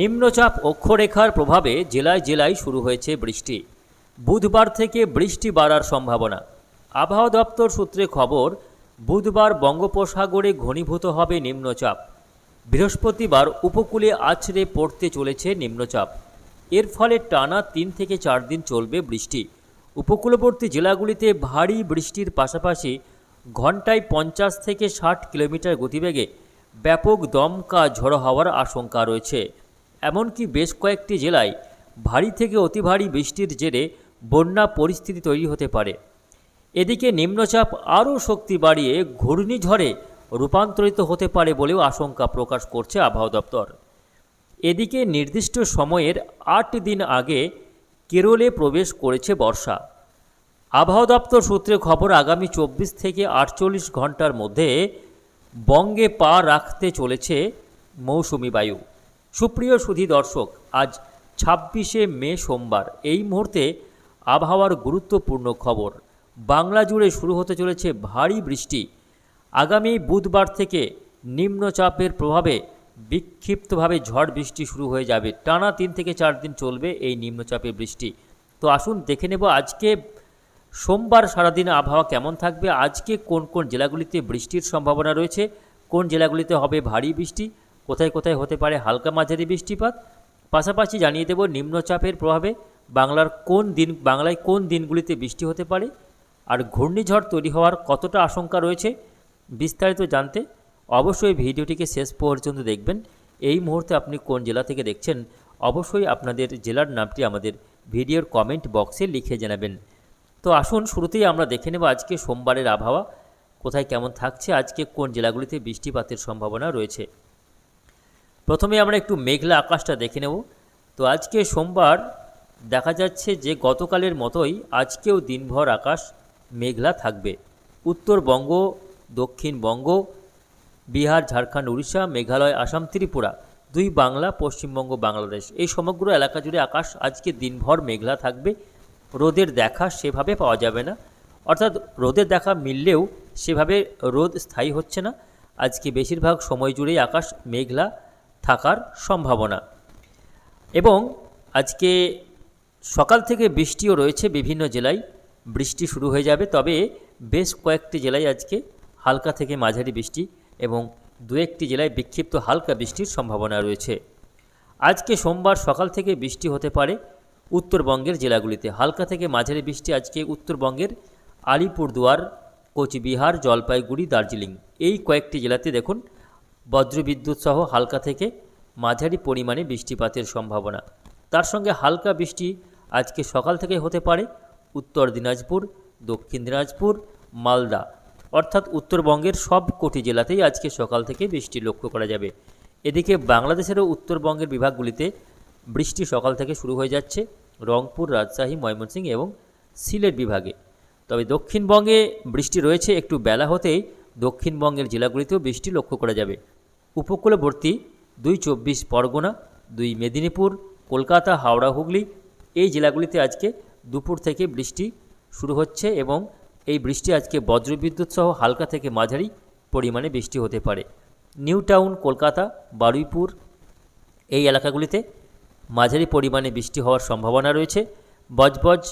নিম্নচাপ অক্ষরেখার প্রভাবে জেলায় জেলায় শুরু হয়েছে বৃষ্টি। বুধবার থেকে বৃষ্টি বাড়ার সম্ভাবনা। আবহাওয়া দপ্তর সূত্রে খবর, বুধবার বঙ্গোপসাগরে ঘনীভূত হবে নিম্নচাপ। বৃহস্পতিবার উপকূলে আছড়ে পড়তে চলেছে নিম্নচাপ। এর ফলে টানা তিন থেকে চার দিন চলবে বৃষ্টি। উপকূলবর্তী জেলাগুলিতে ভারী বৃষ্টির পাশাপাশি ঘন্টায় পঞ্চাশ থেকে ষাট কিলোমিটার গতিবেগে ব্যাপক দমকা ঝড়ো হওয়ার আশঙ্কা রয়েছে। এমনকি বেশ কয়েকটি জেলায় ভারী থেকে অতি ভারী বৃষ্টির জেরে বন্যা পরিস্থিতি তৈরি হতে পারে। এদিকে নিম্নচাপ আরও শক্তি বাড়িয়ে ঘূর্ণিঝড়ে রূপান্তরিত হতে পারে বলেও আশঙ্কা প্রকাশ করছে আবহাওয়া দপ্তর। এদিকে নির্দিষ্ট সময়ের আট দিন আগে কেরলে প্রবেশ করেছে বর্ষা। আবহাওয়া দপ্তর সূত্রে খবর, আগামী চব্বিশ থেকে আটচল্লিশ ঘণ্টার মধ্যে বঙ্গে পা রাখতে চলেছে মৌসুমি বায়ু। সুপ্রিয় সুধী দর্শক, আজ ছাব্বিশে মে সোমবার। এই মুহূর্তে আবহাওয়ার গুরুত্বপূর্ণ খবর। বাংলা জুড়ে শুরু হতে চলেছে ভারী বৃষ্টি। আগামী বুধবার থেকে নিম্নচাপের প্রভাবে বিক্ষিপ্তভাবে ঝড় বৃষ্টি শুরু হয়ে যাবে। টানা তিন থেকে চার দিন চলবে এই নিম্নচাপের বৃষ্টি। তো আসুন দেখে নেব আজকে সোমবার সারাদিন আবহাওয়া কেমন থাকবে, আজকে কোন কোন জেলাগুলিতে বৃষ্টির সম্ভাবনা রয়েছে, কোন জেলাগুলিতে হবে ভারী বৃষ্টি কোথায় কোথায় হতে পারে হালকা মাঝারি বৃষ্টিপাত? পাশাপাশি জানিয়ে দেব নিম্নচাপের প্রভাবে বাংলার কোন দিন, বাংলায় কোন দিনগুলিতে বৃষ্টি হতে পারে? আর ঘূর্ণিঝড় তৈরি হওয়ার কতটা আশঙ্কা রয়েছে? বিস্তারিত জানতে অবশ্যই ভিডিওটিকে শেষ পর্যন্ত দেখবেন। এই মুহূর্তে আপনি কোন জেলা থেকে দেখছেন, অবশ্যই আপনাদের জেলার নামটি আমাদের ভিডিওর কমেন্ট বক্সে লিখে জানাবেন। তো আসুন, শুরুতেই আমরা দেখে নেব আজকে সোমবারের আবহাওয়া। কোথায় কেমন থাকছে? আজকে কোন জেলাগুলিতে বৃষ্টিপাতের সম্ভাবনা রয়েছে? প্রথমে আমরা একটু মেঘলা আকাশটা দেখে নেব। তো আজকে সোমবার দেখা যাচ্ছে যে গতকালের মতোই আজকেও দিনভর আকাশ মেঘলা থাকবে। উত্তরবঙ্গ, দক্ষিণবঙ্গ, বিহার, ঝাড়খণ্ড, উড়িষ্যা, মেঘালয়, আসাম, ত্রিপুরা, দুই বাংলা, পশ্চিমবঙ্গ, বাংলাদেশ এই সমগ্র এলাকা জুড়ে আকাশ আজকে দিনভর মেঘলা থাকবে। রোদের দেখা সেভাবে পাওয়া যাবে না। অর্থাৎ রোদের দেখা মিললেও সেভাবে রোদ স্থায়ী হচ্ছে না। আজকে বেশিরভাগ সময় জুড়েই আকাশ মেঘলা থাকার সম্ভাবনা। এবং আজকে সকাল থেকে বৃষ্টিও রয়েছে বিভিন্ন জেলায়। বৃষ্টি শুরু হয়ে যাবে, তবে বেশ কয়েকটি জেলায় আজকে হালকা থেকে মাঝারি বৃষ্টি এবং দু একটি জেলায় বিক্ষিপ্ত হালকা বৃষ্টির সম্ভাবনা রয়েছে। আজকে সোমবার সকাল থেকে বৃষ্টি হতে পারে উত্তরবঙ্গের জেলাগুলিতে। হালকা থেকে মাঝারি বৃষ্টি আজকে উত্তরবঙ্গের আলিপুরদুয়ার, কোচবিহার, জলপাইগুড়ি, দার্জিলিং। এই কয়েকটি জেলাতে দেখুন বজ্রবিদ্যুৎ সহ হালকা থেকে মাঝারি পরিমাণে বৃষ্টিপাতের সম্ভাবনা। তার সঙ্গে হালকা বৃষ্টি আজকে সকাল থেকে হতে পারে উত্তর দিনাজপুর, দক্ষিণ দিনাজপুর, মালদা অর্থাৎ উত্তরবঙ্গের সব কোটি জেলাতেই আজকে সকাল থেকে বৃষ্টি লক্ষ্য করা যাবে। এদিকে বাংলাদেশেরও উত্তরবঙ্গের বিভাগগুলিতে বৃষ্টি সকাল থেকে শুরু হয়ে যাচ্ছে রংপুর, রাজশাহী, ময়মনসিংহ এবং সিলেট বিভাগে। তবে দক্ষিণবঙ্গে বৃষ্টি রয়েছে একটু বেলা হতেই দক্ষিণবঙ্গের জেলাগুলিতেও বৃষ্টি লক্ষ্য করা যাবে। উপকূলবর্তী দুই চব্বিশ পরগনা, দুই মেদিনীপুর, কলকাতা, হাওড়া, হুগলি এই জেলাগুলিতে আজকে দুপুর থেকে বৃষ্টি শুরু হচ্ছে এবং এই বৃষ্টি আজকে বজ্রবিদ্যুৎ সহ হালকা থেকে মাঝারি পরিমাণে বৃষ্টি হতে পারে। নিউ টাউন, কলকাতা, বারুইপুর এই এলাকাগুলিতে মাঝারি পরিমাণে বৃষ্টি হওয়ার সম্ভাবনা রয়েছে। বজবজ,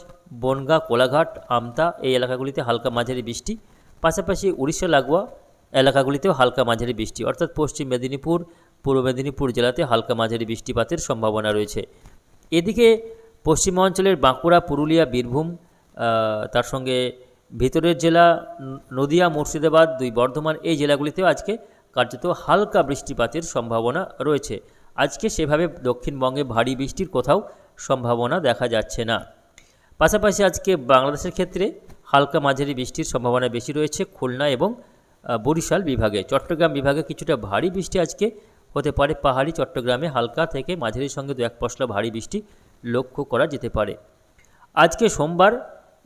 বনগা, কোলাঘাট, আমতা এই এলাকাগুলিতে হালকা মাঝারি বৃষ্টি পাশাপাশি উড়িষ্যা, লাগোয়া এলাকাগুলিতেও হালকা মাঝারি বৃষ্টি, অর্থাৎ পশ্চিম মেদিনীপুর, পূর্ব মেদিনীপুর জেলাতে হালকা মাঝারি বৃষ্টিপাতের সম্ভাবনা রয়েছে। এদিকে পশ্চিমাঞ্চলের বাঁকুড়া, পুরুলিয়া, বীরভূম তার সঙ্গে ভিতরের জেলা নদিয়া, মুর্শিদাবাদ, দুই বর্ধমান, এই জেলাগুলিতেও আজকে কার্যত হালকা বৃষ্টিপাতের সম্ভাবনা রয়েছে। আজকে সেভাবে দক্ষিণবঙ্গে ভারী বৃষ্টির কোথাও সম্ভাবনা দেখা যাচ্ছে না। পাশাপাশি আজকে বাংলাদেশের ক্ষেত্রে হালকা মাঝারি বৃষ্টির সম্ভাবনা বেশি রয়েছে খুলনা এবং বরিশাল বিভাগে। চট্টগ্রাম বিভাগে কিছুটা ভারী বৃষ্টি আজকে হতে পারে। পাহাড়ি চট্টগ্রামে হালকা থেকে মাঝারির সঙ্গে দু এক পশলা ভারী বৃষ্টি লক্ষ্য করা যেতে পারে। আজকে সোমবার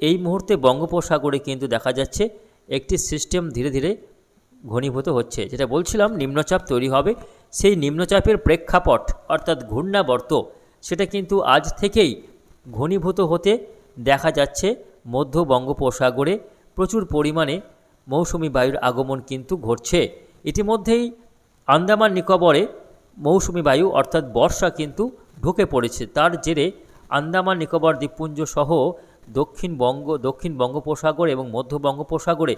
এই মুহূর্তে বঙ্গোপসাগরে কিন্তু দেখা যাচ্ছে একটি সিস্টেম ধীরে ধীরে ঘনীভূত হচ্ছে। যেটা বলছিলাম, নিম্নচাপ তৈরি হবে। সেই নিম্নচাপের প্রেক্ষাপট অর্থাৎ ঘূর্ণাবর্ত, সেটা কিন্তু আজ থেকেই ঘনীভূত হতে দেখা যাচ্ছে। মধ্য বঙ্গোপসাগরে প্রচুর পরিমাণে মৌসুমি বায়ুর আগমন কিন্তু ঘটছে। ইতিমধ্যেই আন্দামান নিকোবরে মৌসুমি বায়ু অর্থাৎ বর্ষা কিন্তু ঢুকে পড়েছে। তার জেরে আন্দামান নিকোবর দ্বীপপুঞ্জ সহ দক্ষিণবঙ্গ দক্ষিণ বঙ্গোপসাগর এবং মধ্য বঙ্গোপসাগরে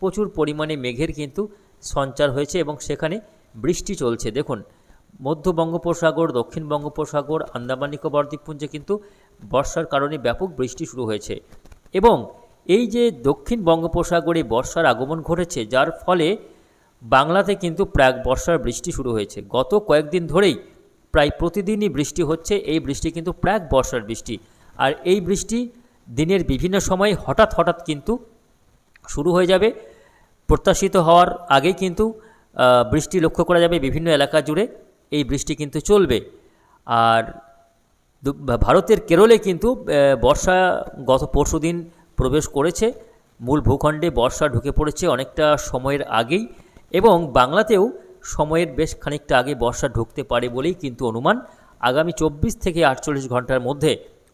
প্রচুর পরিমাণে মেঘের কিন্তু সঞ্চার হয়েছে এবং সেখানে বৃষ্টি চলছে। দেখুন, মধ্য বঙ্গোপসাগর, দক্ষিণ বঙ্গোপসাগর, আন্দামান নিকোবর দ্বীপপুঞ্জে কিন্তু বর্ষার কারণে ব্যাপক বৃষ্টি শুরু হয়েছে। এবং এই যে দক্ষিণ বঙ্গোপসাগরে বর্ষার আগমন ঘটেছে, যার ফলে বাংলাতে কিন্তু প্রাক বর্ষার বৃষ্টি শুরু হয়েছে। গত কয়েকদিন ধরেই প্রায় প্রতিদিনই বৃষ্টি হচ্ছে, এই বৃষ্টি কিন্তু প্রাক বর্ষার বৃষ্টি। আর এই বৃষ্টি দিনের বিভিন্ন সময় হঠাৎ হঠাৎ কিন্তু শুরু হয়ে যাবে। প্রত্যাশিত হওয়ার আগেই কিন্তু বৃষ্টি লক্ষ্য করা যাবে বিভিন্ন এলাকা জুড়ে। এই বৃষ্টি কিন্তু চলবে। আর ভারতের কেরলে কিন্তু বর্ষা গত পরশুদিন প্রবেশ করেছে। মূল ভূখণ্ডে বর্ষা ঢুকে পড়েছে অনেকটা সময়ের আগেই এবং বাংলাতেও সময়ের বেশ খানিকটা আগে বর্ষা ঢুকতে পারে বলেই কিন্তু অনুমান। আগামী চব্বিশ থেকে আটচল্লিশ ঘণ্টার মধ্যে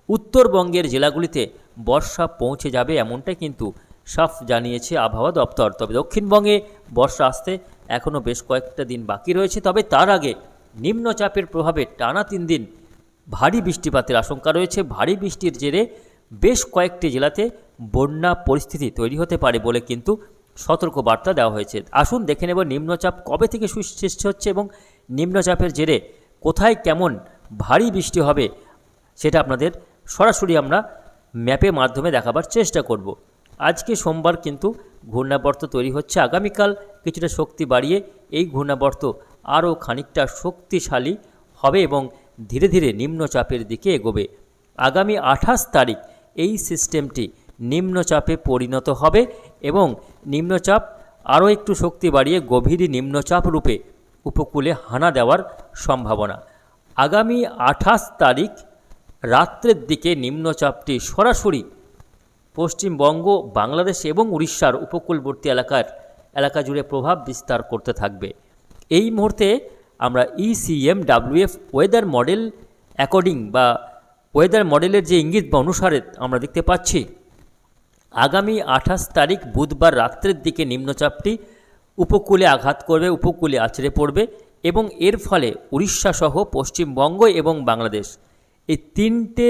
উত্তরবঙ্গের জেলাগুলিতে বর্ষা পৌঁছে যাবে এমনটাই কিন্তু সাফ জানিয়েছে আবহাওয়া দপ্তর। তবে দক্ষিণবঙ্গে বর্ষা আসতে এখনও বেশ কয়েকটা দিন বাকি রয়েছে। তবে তার আগে নিম্নচাপের প্রভাবে টানা তিন দিন ভারী বৃষ্টিপাতের আশঙ্কা রয়েছে। ভারী বৃষ্টির জেরে বেশ কয়েকটি জেলাতে বন্যা পরিস্থিতি তৈরি হতে পারে বলে কিন্তু সতর্ক বার্তা দেওয়া হয়েছে। আসুন দেখে নেব নিম্নচাপ কবে থেকে সৃষ্টি হচ্ছে এবং নিম্নচাপের জেরে কোথায় কেমন ভারী বৃষ্টি হবে সেটা আপনাদের সরাসরি আমরা ম্যাপের মাধ্যমে দেখাবার চেষ্টা করব। আজকে সোমবার কিন্তু ঘূর্ণাবর্ত তৈরি হচ্ছে। আগামীকাল কিছুটা শক্তি বাড়িয়ে এই ঘূর্ণাবর্ত আরও খানিকটা শক্তিশালী হবে এবং ধীরে ধীরে নিম্নচাপের দিকে এগোবে। আগামী আঠাশ তারিখ এই সিস্টেমটি নিম্নচাপে পরিণত হবে এবং নিম্নচাপ আরও একটু শক্তি বাড়িয়ে গভীর নিম্নচাপ রূপে উপকূলে হানা দেওয়ার সম্ভাবনা। আগামী আঠাশ তারিখ রাত্রের দিকে নিম্নচাপটি সরাসরি পশ্চিমবঙ্গ, বাংলাদেশ এবং উড়িষ্যার উপকূলবর্তী এলাকার, এলাকা জুড়ে প্রভাব বিস্তার করতে থাকবে। এই মুহূর্তে আমরা ECM WF weather model according বা ওয়েদার মডেলের যে ইঙ্গিত বা অনুসারে আমরা দেখতে পাচ্ছি। আগামী আঠাশ তারিখ বুধবার রাত্রের দিকে নিম্নচাপটি উপকূলে আঘাত করবে, উপকূলে আছড়ে পড়বে এবং এর ফলে উড়িষ্যা সহ পশ্চিমবঙ্গ এবং বাংলাদেশ এই তিনটে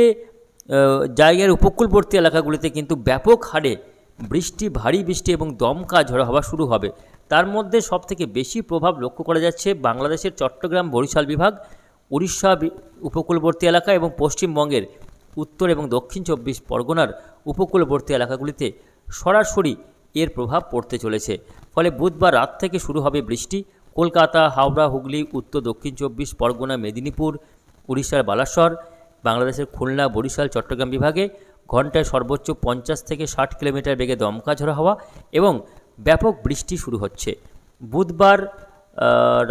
জায়গার উপকূলবর্তী এলাকাগুলিতে কিন্তু ব্যাপক হারে বৃষ্টি, ভারী বৃষ্টি এবং দমকা ঝড়ো হওয়া শুরু হবে। তার মধ্যে সবথেকে বেশি প্রভাব লক্ষ্য করা যাচ্ছে বাংলাদেশের চট্টগ্রাম বরিশাল বিভাগ, উড়িষ্যা উপকূলবর্তী এলাকা এবং পশ্চিমবঙ্গের উত্তর এবং দক্ষিণ চব্বিশ পরগনার উপকূলবর্তী এলাকাগুলিতে সরাসরি এর প্রভাব পড়তে চলেছে। ফলে বুধবার রাত থেকে শুরু হবে বৃষ্টি। কলকাতা, হাওড়া, হুগলি, উত্তর, দক্ষিণ চব্বিশ পরগনা, মেদিনীপুর, উড়িষ্যার বালাসর, বাংলাদেশের খুলনা, বরিশাল, চট্টগ্রাম বিভাগে ঘন্টায় সর্বোচ্চ পঞ্চাশ থেকে ষাট কিলোমিটার বেগে দমকা ঝড়ো হওয়া এবং ব্যাপক বৃষ্টি শুরু হচ্ছে। বুধবার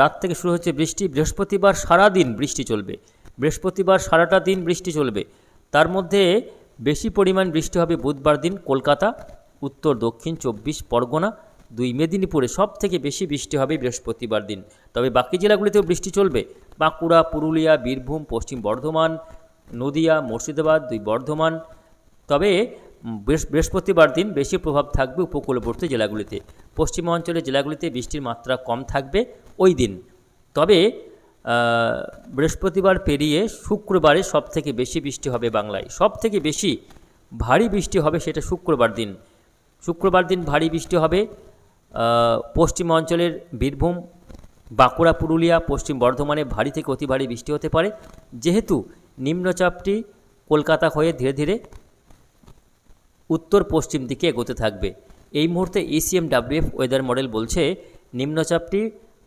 রাত থেকে শুরু হচ্ছে বৃষ্টি। বৃহস্পতিবার সারা দিন বৃষ্টি চলবে। বৃহস্পতিবার সারাটা দিন বৃষ্টি চলবে। তার মধ্যে বেশি পরিমাণ বৃষ্টি হবে বুধবার দিন কলকাতা, উত্তর, দক্ষিণ, চব্বিশ, পরগনা, দুই মেদিনীপুরে। সব থেকে বেশি বৃষ্টি হবে বৃহস্পতিবার দিন। তবে বাকি জেলাগুলিতেও বৃষ্টি চলবে। বাঁকুড়া, পুরুলিয়া, বীরভূম, পশ্চিম বর্ধমান, নদিয়া, মুর্শিদাবাদ, দুই বর্ধমান তবে বৃহস্পতিবার দিন বেশি প্রভাব থাকবে উপকূলবর্তী জেলাগুলিতে। পশ্চিমাঞ্চলের জেলাগুলিতে বৃষ্টির মাত্রা কম থাকবে ওই দিন। তবে বৃহস্পতিবার পেরিয়ে শুক্রবারে সব থেকে বেশি বৃষ্টি হবে বাংলায়। সব থেকে বেশি ভারী বৃষ্টি হবে সেটা শুক্রবার দিন। শুক্রবার দিন ভারী বৃষ্টি হবে পশ্চিমাঞ্চলের বীরভূম, বাঁকুড়া, পুরুলিয়া, পশ্চিম বর্ধমানে ভারী থেকে অতি ভারী বৃষ্টি হতে পারে। যেহেতু নিম্নচাপটি কলকাতা হয়ে ধীরে ধীরে উত্তর পশ্চিম দিকে এগোতে থাকবে। এই মুহূর্তে এসিএম ডাব্লিউএফ ওয়েদার মডেল বলছে, নিম্নচাপটি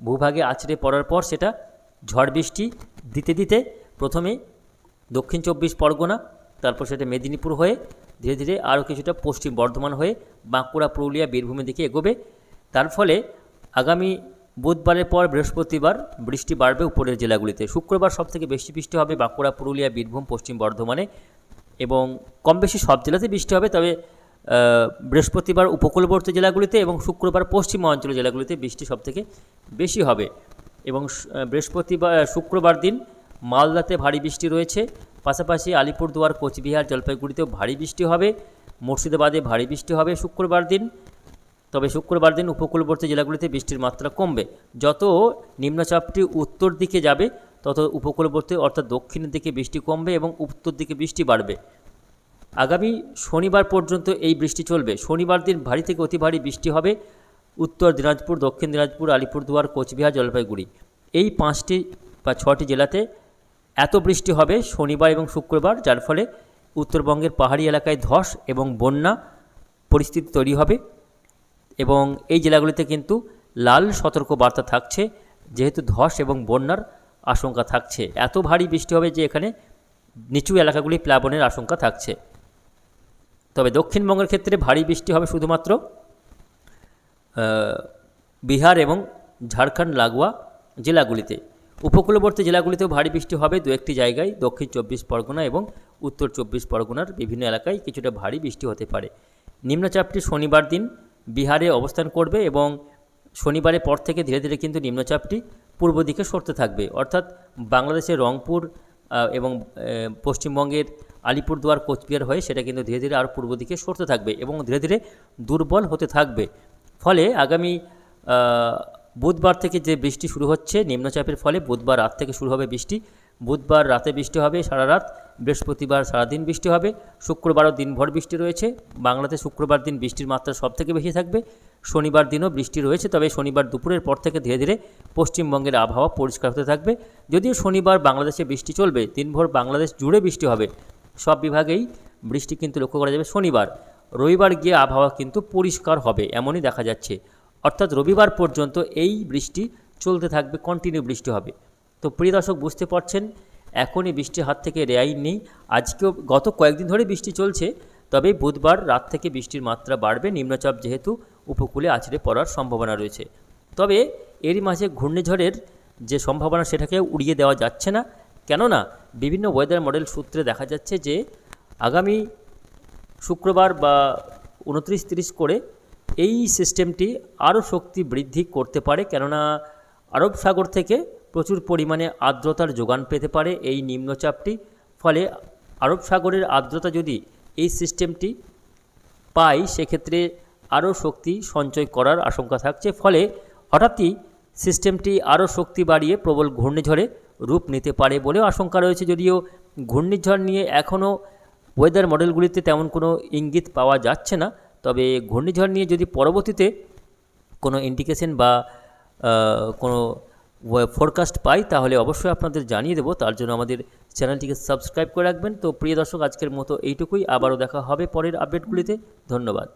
ভূভাগে আছড়ে পড়ার পর সেটা ঝড় বৃষ্টি দিতে দিতে প্রথমে দক্ষিণ চব্বিশ পরগনা, তারপর সেটা মেদিনীপুর হয়ে ধীরে ধীরে আরও কিছুটা পশ্চিম বর্ধমান হয়ে বাঁকুড়া, পুরুলিয়া, বীরভূমের দিকে এগোবে। তার ফলে আগামী বুধবারের পর বৃহস্পতিবার বৃষ্টি বাড়বে উপরের জেলাগুলিতে। শুক্রবার সবথেকে বেশি বৃষ্টি হবে বাঁকুড়া, পুরুলিয়া, বীরভূম, পশ্চিম বর্ধমানে। এবং কম বেশি সব জেলাতে বৃষ্টি হবে, তবে বৃহস্পতিবার উপকূলবর্তী জেলাগুলিতে এবং শুক্রবার পশ্চিমাঞ্চলের জেলাগুলিতে বৃষ্টি সবথেকে বেশি হবে। এবং বৃহস্পতিবার শুক্রবার দিন মালদাতে ভারী বৃষ্টি রয়েছে, পাশাপাশি আলিপুরদুয়ার, কোচবিহার, জলপাইগুড়িতেও ভারী বৃষ্টি হবে, মুর্শিদাবাদে ভারী বৃষ্টি হবে শুক্রবার দিন। তবে শুক্রবার দিন উপকূলবর্তী জেলাগুলিতে বৃষ্টির মাত্রা কমবে। যত নিম্নচাপটি উত্তর দিকে যাবে তত উপকূলবর্তী অর্থাৎ দক্ষিণের দিকে বৃষ্টি কমবে এবং উত্তর দিকে বৃষ্টি বাড়বে। আগামী শনিবার পর্যন্ত এই বৃষ্টি চলবে। শনিবার দিন ভারী থেকে অতি ভারী বৃষ্টি হবে। উত্তর দিনাজপুর, দক্ষিণ দিনাজপুর, আলিপুরদুয়ার, কোচবিহার, জলপাইগুড়ি। এই পাঁচটি বা ছটি জেলাতে এত বৃষ্টি হবে শনিবার এবং শুক্রবার, যার ফলে উত্তরবঙ্গের পাহাড়ি এলাকায় ধস এবং বন্যা পরিস্থিতি তৈরি হবে এবং এই জেলাগুলিতে কিন্তু লাল সতর্ক বার্তা থাকছে। যেহেতু ধস এবং বন্যার আশঙ্কা থাকছে। এত ভারী বৃষ্টি হবে যে এখানে নিচু এলাকাগুলি প্লাবনের আশঙ্কা থাকছে। তবে দক্ষিণবঙ্গের ক্ষেত্রে ভারী বৃষ্টি হবে শুধুমাত্র বিহার এবং ঝাড়খণ্ড লাগোয়া জেলাগুলিতে। উপকূলবর্তী জেলাগুলিতেও ভারী বৃষ্টি হবে দু একটি জায়গায়, দক্ষিণ চব্বিশ পরগনা এবং উত্তর চব্বিশ পরগনার বিভিন্ন এলাকায় কিছুটা ভারী বৃষ্টি হতে পারে। নিম্নচাপটি শনিবার দিন বিহারে অবস্থান করবে এবং শনিবারের পর থেকে ধীরে ধীরে কিন্তু নিম্নচাপটি পূর্ব দিকে সরতে থাকবে। অর্থাৎ বাংলাদেশের রংপুর এবং পশ্চিমবঙ্গের আলিপুরদুয়ার, কোচবিহার হয়ে সেটা কিন্তু ধীরে ধীরে আরও পূর্ব দিকে সরতে থাকবে এবং ধীরে ধীরে দুর্বল হতে থাকবে। ফলে আগামী বুধবার থেকে যে বৃষ্টি শুরু হচ্ছে, নিম্নচাপের ফলে বুধবার রাত থেকে শুরু হবে বৃষ্টি। বুধবার রাতে বৃষ্টি হবে সারা রাত, বৃহস্পতিবার সারাদিন বৃষ্টি হবে। শুক্রবারও দিনভর বৃষ্টি রয়েছে। বাংলাতে শুক্রবার দিন বৃষ্টির মাত্রা সব থেকে বেশি থাকবে। শনিবার দিনও বৃষ্টি রয়েছে, তবে শনিবার দুপুরের পর থেকে ধীরে ধীরে পশ্চিমবঙ্গের আবহাওয়া পরিষ্কার হতে থাকবে। যদিও শনিবার বাংলাদেশে বৃষ্টি চলবে, দিনভর বাংলাদেশ জুড়ে বৃষ্টি হবে। সব বিভাগেই বৃষ্টি কিন্তু লক্ষ্য করা যাবে শনিবার। রবিবার গিয়ে আবহাওয়া কিন্তু পরিষ্কার হবে, এমনই দেখা যাচ্ছে। অর্থাৎ রবিবার পর্যন্ত এই বৃষ্টি চলতে থাকবে কন্টিনিউ বৃষ্টি হবে। তো প্রিয় দর্শক, বুঝতে পারছেন? এখনই বৃষ্টির হাত থেকে রেয়াই নেই। আজকেও গত কয়েকদিন ধরে বৃষ্টি চলছে, তবে বুধবার রাত থেকে বৃষ্টির মাত্রা বাড়বে। নিম্নচাপ যেহেতু উপকূলে আছড়ে পড়ার সম্ভাবনা রয়েছে। তবে এরই মাঝে ঘূর্ণিঝড়ের যে সম্ভাবনা সেটাকে উড়িয়ে দেওয়া যাচ্ছে না। কেননা বিভিন্ন ওয়েদার মডেল সূত্রে দেখা যাচ্ছে যে আগামী শুক্রবার বা উনত্রিশ তিরিশ করে এই সিস্টেমটি আরও শক্তি বৃদ্ধি করতে পারে। কেননা আরব সাগর থেকে প্রচুর পরিমাণে আর্দ্রতার যোগান পেতে পারে এই নিম্নচাপটি। ফলে আরব সাগরের আর্দ্রতা যদি এই সিস্টেমটি পাই সেক্ষেত্রে আরও শক্তি সঞ্চয় করার আশঙ্কা থাকছে। ফলে হঠাৎই সিস্টেমটি আরও শক্তি বাড়িয়ে প্রবল ঘূর্ণিঝড়ে রূপ নিতে পারে বলেও আশঙ্কা রয়েছে। যদিও ঘূর্ণিঝড় নিয়ে এখনও ওয়েদার মডেলগুলিতে তেমন কোনো ইঙ্গিত পাওয়া যাচ্ছে না, তবে ঘূর্ণিঝড় নিয়ে যদি পরবর্তীতে কোনো ইন্ডিকেশন বা কোনো ফোরকাস্ট পাই, তাহলে অবশ্যই আপনাদের জানিয়ে দেবো। তার জন্য আমাদের চ্যানেলটিকে সাবস্ক্রাইব করে রাখবেন। তো প্রিয় দর্শক, আজকের মতো এইটুকুই। আবারও দেখা হবে পরের আপডেটগুলিতে ধন্যবাদ।